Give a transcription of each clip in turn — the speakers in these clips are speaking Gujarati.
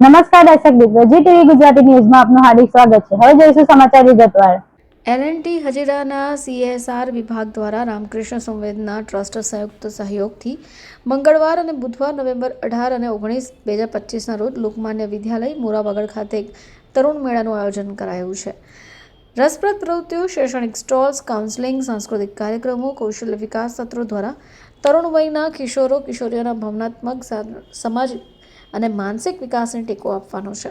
નમસ્કાર દર્શક મિત્રો, જી ટીવી ગુજરાતી ન્યૂઝમાં આપનું હાર્દિક સ્વાગત છે. હવે જોઈશું સમાચાર વિગતવાર એલએનટી હજીરાના સીએસઆર વિભાગ દ્વારા રામકૃષ્ણ સંવેદના ટ્રસ્ટ સંયુક્ત સહયોગથી મંગળવાર અને બુધવાર નવેમ્બર અઢાર અને ઓગણીસ બે હજાર પચીસના રોજ લોકમાન્ય વિદ્યાલય મોરાબગડ ખાતે એક તરુણ મેળાનું આયોજન કરાયું છે. રસપ્રદ પ્રવૃત્તિઓ, શૈક્ષણિક સ્ટોલ્સ, કાઉન્સેલિંગ, સાંસ્કૃતિક કાર્યક્રમો, કૌશલ્ય વિકાસ સત્રો દ્વારા તરુણ વયના કિશોરો, કિશોરીઓના ભાવનાત્મક સમાજ અને માનસિક વિકાસને ટેકો આપવાનો છે.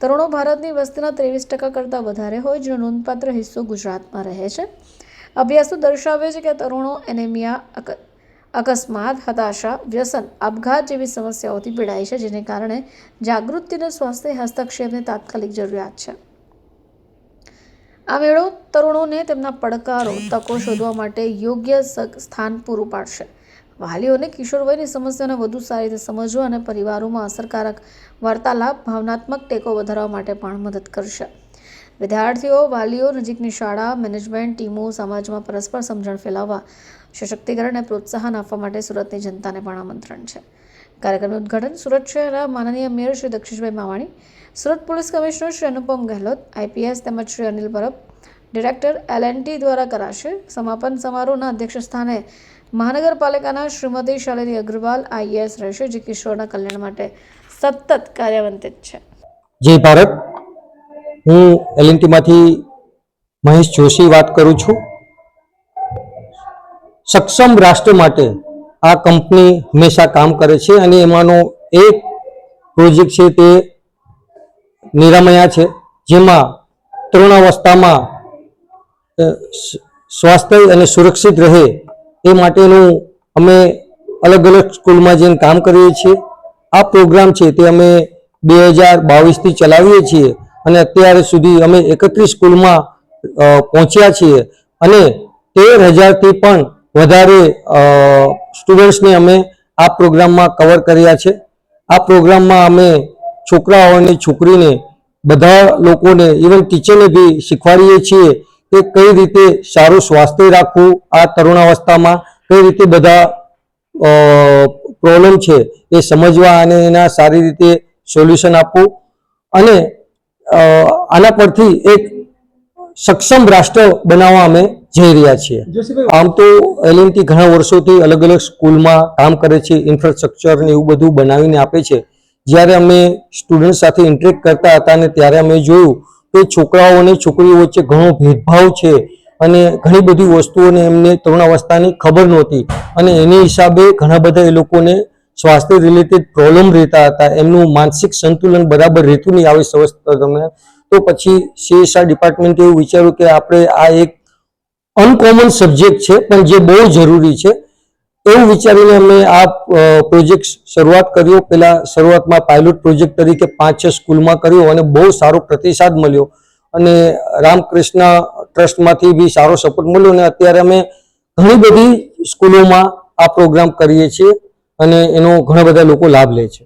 તરુણો ભારતની વસ્તીના ત્રેવીસ ટકા કરતાં વધારે હોય, જેનો નોંધપાત્ર હિસ્સો ગુજરાતમાં રહે છે. અભ્યાસો દર્શાવે છે કે તરુણો એનેમિયા અકસ્માત, હતાશા, વ્યસન, આપઘાત જેવી સમસ્યાઓથી પીડાય છે, જેને કારણે જાગૃતિ અને સ્વાસ્થ્ય હસ્તક્ષેપની તાત્કાલિક જરૂરિયાત છે. આ મેળો તરુણોને તેમના પડકારો, તકો શોધવા માટે યોગ્ય સ્થાન પૂરું પાડશે. વાલીઓને કિશોર વયની સમસ્યાને વધુ સારી રીતે સમજવા અને પરિવારોમાં અસરકારક વાર્તાલાપ, ભાવનાત્મક ટેકો વધારવા માટે પણ મદદ કરશે. વિદ્યાર્થીઓ, વાલીઓ નજીકની શાળા, મેનેજમેન્ટ ટીમો સમાજમાં પરસ્પર સમજણ ફેલાવવા, સશક્તિકરણ અને પ્રોત્સાહન આપવા માટે સુરતની જનતાને પણ આમંત્રણ છે. કાર્યક્રમનું ઉદ્ઘાટન સુરત શહેરના માનનીય mayor Shri Dakshishbhai Mavani, Surat police commissioner Shri Anupam Gahlot, IPS તેમજ શ્રી અનિલ પરબ, ડિરેક્ટર એલ દ્વારા કરાશે. સમાપન સમારોહના અધ્યક્ષ સ્થાને મહાનગરપાલિકાના શ્રીમતી શાલિની અગ્રવાલ આઈએએસ રહેશે, જે કિશોરના કલ્યાણ માટે સતત કાર્યવંતિત છે. જય ભારત. હું એલએનટીમાંથી મહેશ જોશી વાત કરું છું. સક્ષમ રાષ્ટ્ર માટે આ કંપની હંમેશા કામ કરે છે અને એમાંનો એક પ્રોજેક્ટ છે તે નિરામયા છે, જેમાં તરુણાવસ્થામાં સ્વાસ્થ્ય અને સુરક્ષિત રહે એ માટેનું અમે અલગ અલગ સ્કૂલમાં જઈને કામ કરીએ છીએ. આ પ્રોગ્રામ છે તે અમે બે હજાર બાવીસથી ચલાવીએ છીએ અને અત્યાર સુધી અમે એકત્રીસ સ્કૂલમાં પહોંચ્યા છીએ અને તેર હજારથી પણ વધારે સ્ટુડન્ટ્સને અમે આ પ્રોગ્રામમાં કવર કર્યા છે. આ પ્રોગ્રામમાં અમે છોકરાઓને, છોકરીને, બધા લોકોને, ઇવન ટીચરને બી શીખવાડીએ છીએ કે કઈ રીતે સારું સ્વાસ્થ્ય રાખવું આ તરુણાવસ્થામાં કઈ રીતે બધા પ્રોબ્લેમ છે એ સમજવા અને એના સારી રીતે સોલ્યુશન આપવું. અને આના પરથી એક સક્ષમ રાષ્ટ્ર બનાવવા અમે જઈ રહ્યા છીએ. આમ તો એલએનટી ઘણા વર્ષોથી અલગ અલગ સ્કૂલમાં કામ કરે છે ઇન્ફ્રાસ્ટ્રક્ચર ને એવું બધું બનાવીને આપે છે. જ્યારે અમે સ્ટુડન્ટ સાથે ઇન્ટરેક્ટ કરતા હતા ને ત્યારે અમે જોયું કે છોકરાઓ અને છોકરીઓ વચ્ચે ઘણો ભેદભાવ છે અને ઘણી બધી વસ્તુઓને એમને તરુણાવસ્થાની ખબર નહોતી. અને એની હિસાબે ઘણા બધા એ લોકોને સ્વાસ્થ્ય રિલેટેડ પ્રોબ્લેમ રહેતા હતા. એમનું માનસિક સંતુલન બરાબર રહેતું નહીં આવી સમસ્યા તમે. તો પછી સીએસઆર ડિપાર્ટમેન્ટે એવું વિચાર્યું કે આપણે આ એક અનકોમન સબ્જેક્ટ છે, પણ જે બહુ જરૂરી છે. એવું વિચારીને અમે આ પ્રોજેક્ટ શરૂઆત કર્યો. પેલા શરૂઆતમાં પાયલોટ પ્રોજેક્ટ તરીકે પાંચ, છ સ્કૂલમાં કર્યો અને બહુ સારો પ્રતિસાદ મળ્યો. અને રામકૃષ્ણ ટ્રસ્ટમાંથી બી સારો સપોર્ટ મળ્યો અને અત્યારે અમે ઘણી બધી સ્કૂલોમાં આ પ્રોગ્રામ કરીએ છીએ અને એનો ઘણા બધા લોકો લાભ લે છે.